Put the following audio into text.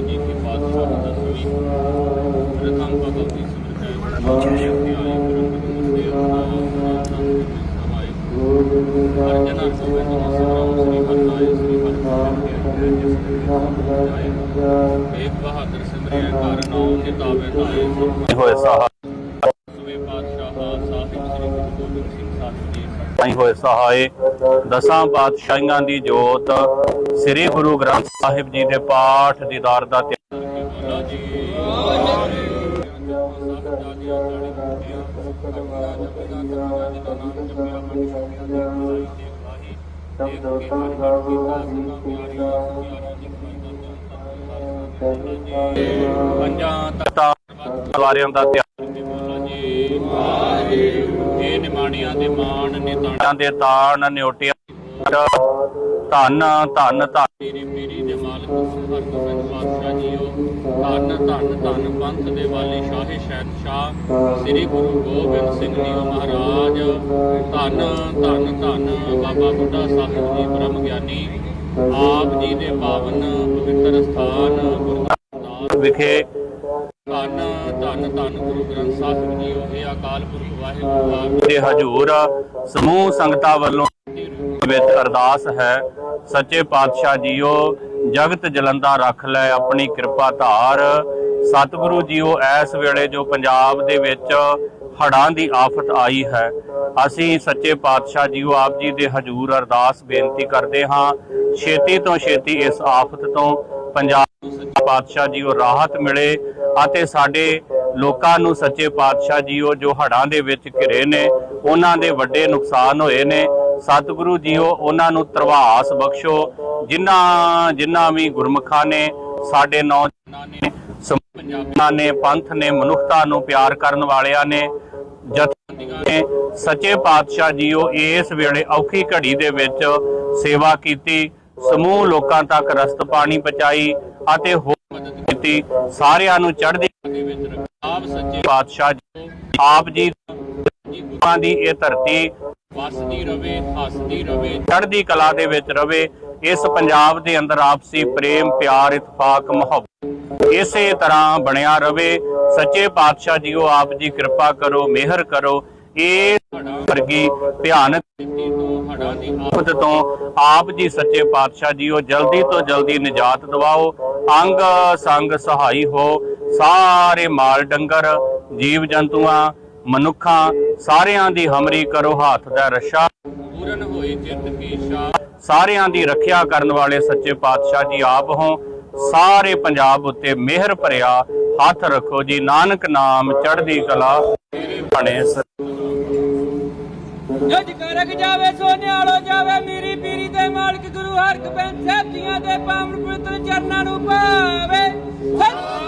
ਜੀ ਪ੍ਰਥਮ ਭਗਵਤੀ ਸਿਮਰਤਿ ਆਈ ਗੁਰੂ ਅਰਜਨ ਗੋਬਿੰਦ ਨੂੰ ਸਿਮਰਨ ਸ੍ਰੀ ਹਰਿ ਸ੍ਰੀ ਹਰਿ ਇੱਕ ਬਹਾਦਰ ਸਿਮਰਿਆ ਕਰ ਨਾਮ ਨਿਤਾਵੇ ਤਾਏ ਹੋਏ ਸਾਹ ਜੀ ਹੋਏ ਸਹਾਏ ਦਸਾਂ ਪਾਤਸ਼ਾਹੀਆਂ ਦੀ ਜੋਤ, ਸ੍ਰੀ ਗੁਰੂ ਗ੍ਰੰਥ ਸਾਹਿਬ ਜੀ ਦੇ ਪਾਠ ਦੀਦਾਰ ਦਾ ਧਿਆਨ ਬੋਲਾ ਜੀ ਪੰਜਾਂ ਤਖਤਾਂ ਦਵਾਰਿਆਂ ਦਾ ਇਹ ਨਿਮਾਣੀਆਂ ਦੇ ਮਾਣ ਨੇ ਤਾਣਾ ਤਾਣਿਆਂ ਦੇ ਤਾਣ ਨਿਉਟਿਆਂ ਧੰਨ ਧੰਨ ਧੰਨ। ਤੇਰੀ ਪੀਰੀ ਦੇ ਮਾਲਕ ਹਰਗੋਬਿੰਦ ਪਾਤਸ਼ਾਹ ਜੀਓ। ਧੰਨ ਧੰਨ ਧੰਨ ਪੰਥ ਦੇ ਵਾਲੇ ਸ਼ਾਹੇ ਸ਼ਹਿਨਸ਼ਾਹ ਸ੍ਰੀ ਗੁਰੂ ਗੋਬਿੰਦ ਸਿੰਘ ਜੀ ਮਹਾਰਾਜ। ਧੰਨ ਧੰਨ ਧੰਨ ਬਾਬਾ ਬੁੱਢਾ ਸਾਹਿਬ ਜੀ ਬ੍ਰਹਮ ਗਿਆਨੀ। ਆਪ ਜੀ ਦੇ ਪਾਵਨ ਪਵਿੱਤਰ ਸਥਾਨ ਗੁਰਦਾਸ ਵਿਖੇ ਧੰਨ ਧੰਨ ਧੰਨ ਗੁਰੂ ਗ੍ਰੰਥ ਸਾਹਿਬ ਜੀ, ਉਹ ਅਕਾਲ ਪੁਰਖ ਵਾਹਿਗੁਰੂ ਦੇ ਹਜੂਰ ਸਮੂਹ ਸੰਗਤਾਂ ਵੱਲੋਂ ਵਿੱਚ ਅਰਦਾਸ ਹੈ, ਸੱਚੇ ਪਾਤਸ਼ਾਹ ਜੀਓ, ਜਗਤ ਜਲੰਦਾ ਰੱਖ ਲੈ ਆਪਣੀ ਕਿਰਪਾ ਧਾਰ। ਸਤਿਗੁਰੂ ਜੀਓ, ਇਸ ਵੇਲੇ ਜੋ ਪੰਜਾਬ ਦੇ ਵਿੱਚ ਹੜ੍ਹਾਂ ਦੀ ਆਫਤ ਆਈ ਹੈ, ਅਸੀਂ ਸੱਚੇ ਪਾਤਸ਼ਾਹ ਜੀਓ ਆਪ ਜੀ ਦੇ ਹਜੂਰ ਅਰਦਾਸ ਬੇਨਤੀ ਕਰਦੇ ਹਾਂ, ਛੇਤੀ ਤੋਂ ਛੇਤੀ ਇਸ ਆਫਤ ਤੋਂ ਪੰਜਾਬ ਨੂੰ ਸੱਚੇ ਪਾਤਸ਼ਾਹ ਜੀਓ ਰਾਹਤ ਮਿਲੇ ਅਤੇ ਸਾਡੇ ਲੋਕਾਂ ਨੂੰ ਸੱਚੇ ਪਾਤਸ਼ਾਹ ਜੀਓ ਜੋ ਹੜ੍ਹਾਂ ਦੇ ਵਿੱਚ ਘਿਰੇ ਨੇ, ਉਹਨਾਂ ਦੇ ਵੱਡੇ ਨੁਕਸਾਨ ਹੋਏ ਨੇ। ਸਤਿਗੁਰੂ ਜੀਓ, ਉਹਨਾਂ ਨੂੰ ਤਰਵਾਸ ਬਖਸ਼ੋ। ਜਿਨ੍ਹਾਂ ਜਿਨ੍ਹਾਂ ਵੀ ਗੁਰਮੁਖਾਂ ਨੇ, ਸਾਡੇ ਨੌਜਵਾਨਾਂ ਨੇ ਪੰਜਾਬੀਆਂ ਨੇ, ਪੰਥ ਨੇ, ਮਨੁੱਖਤਾ ਨੂੰ ਪਿਆਰ ਕਰਨ ਵਾਲਿਆਂ ਨੇ, ਜਥੇਬੰਦੀਆਂ ਨੇ, ਸੱਚੇ ਪਾਤਸ਼ਾਹ ਜੀਓ, ਇਸ ਵੇਲੇ ਔਖੀ ਘੜੀ ਦੇ ਵਿੱਚ ਸੇਵਾ ਕੀਤੀ। ਸਮੂਹ ਲੋਕਾਂ ਤੱਕ ਰਸਤ ਪਾਣੀ ਪਹੁੰਚਾਈ ਅਤੇ ਕੀਤੀ ਸਾਰਿਆਂ ਨੂੰ ਚੜ੍ਹਦੀ। ਆਪ ਸੱਚੇ ਪਾਤਸ਼ਾਹ ਜੀ ਆਪ ਜੀ ਦੀ ਇਹ ਧਰਤੀ ਵਸਦੀ ਰਵੇ ਹੱਸਦੀ ਰਵੇ। ਚੜ੍ਹਦੀ ਕਲਾ ਦੇ ਵਿੱਚ ਰਵੇ ਇਸ ਪੰਜਾਬ ਦੇ ਅੰਦਰ ਆਪਸੀ ਪ੍ਰੇਮ ਪਿਆਰ ਇਤਫਾਕ ਮੁਹੱਬਤ ਇਸੇ ਤਰ੍ਹਾਂ ਬਣਿਆ ਰਵੇ। ਸੱਚੇ ਪਾਤਸ਼ਾਹ ਜੀਓ ਆਪ ਜੀ ਕਿਰਪਾ ਕਰੋ ਮਿਹਰ ਕਰੋ। ਇਹ ਵਰਗੀ ਭਿਆਨਕ ਆਫਤ ਤੋਂ ਆਪ ਜੀ ਸੱਚੇ ਪਾਤਸ਼ਾਹ ਜੀਓ ਜਲਦੀ ਤੋਂ ਜਲਦੀ ਨਿਜਾਤ ਦਿਵਾਓ। ਅੰਗ ਸੰਗ ਸਹਾਈ ਹੋ। ਸਾਰੇ ਮਾਲ ਡੰਗਰ ਜੀਵ ਜੰਤੂਆਂ ਮਨੁੱਖਾਂ ਸਾਰਿਆਂ ਦੀ ਹਮਰੀ ਕਰੋ ਹੱਥ ਦਾ ਰਸ਼ਾ। ਪੂਰਨ ਹੋਏ ਚਿੱਤ ਕੀ ਸ਼ਾ। ਸਾਰਿਆਂ ਦੀ ਰੱਖਿਆ ਕਰਨ ਵਾਲੇ ਸੱਚੇ ਪਾਤਸ਼ਾਹ ਜੀ ਆਪ ਹੋ। ਸਾਰੇ ਪੰਜਾਬ ਉੱਤੇ ਮਿਹਰ ਭਰਿਆ ਹੱਥ ਰੱਖੋ ਜੀ। ਨਾਨਕ ਨਾਮ ਚੜ੍ਹਦੀ ਕਲਾ। ਬਣੇ ਜੱਜ ਕਰਕ ਜਾਵੇ, ਸੋਨੇ ਸੋਨਿਆਲੋ ਜਾਵੇ, ਮੀਰੀ ਪੀਰੀ ਦੇ ਮਾਲਕ ਗੁਰੂ ਹਰਗੋਬਿੰਦ ਸਾਹਿਬ ਜੀਆਂ ਦੇ ਪਾਵਨ ਪਵਿੱਤਰ ਚਰਨਾਂ ਨੂੰ ਪਾਵੇ। ਸਤਿ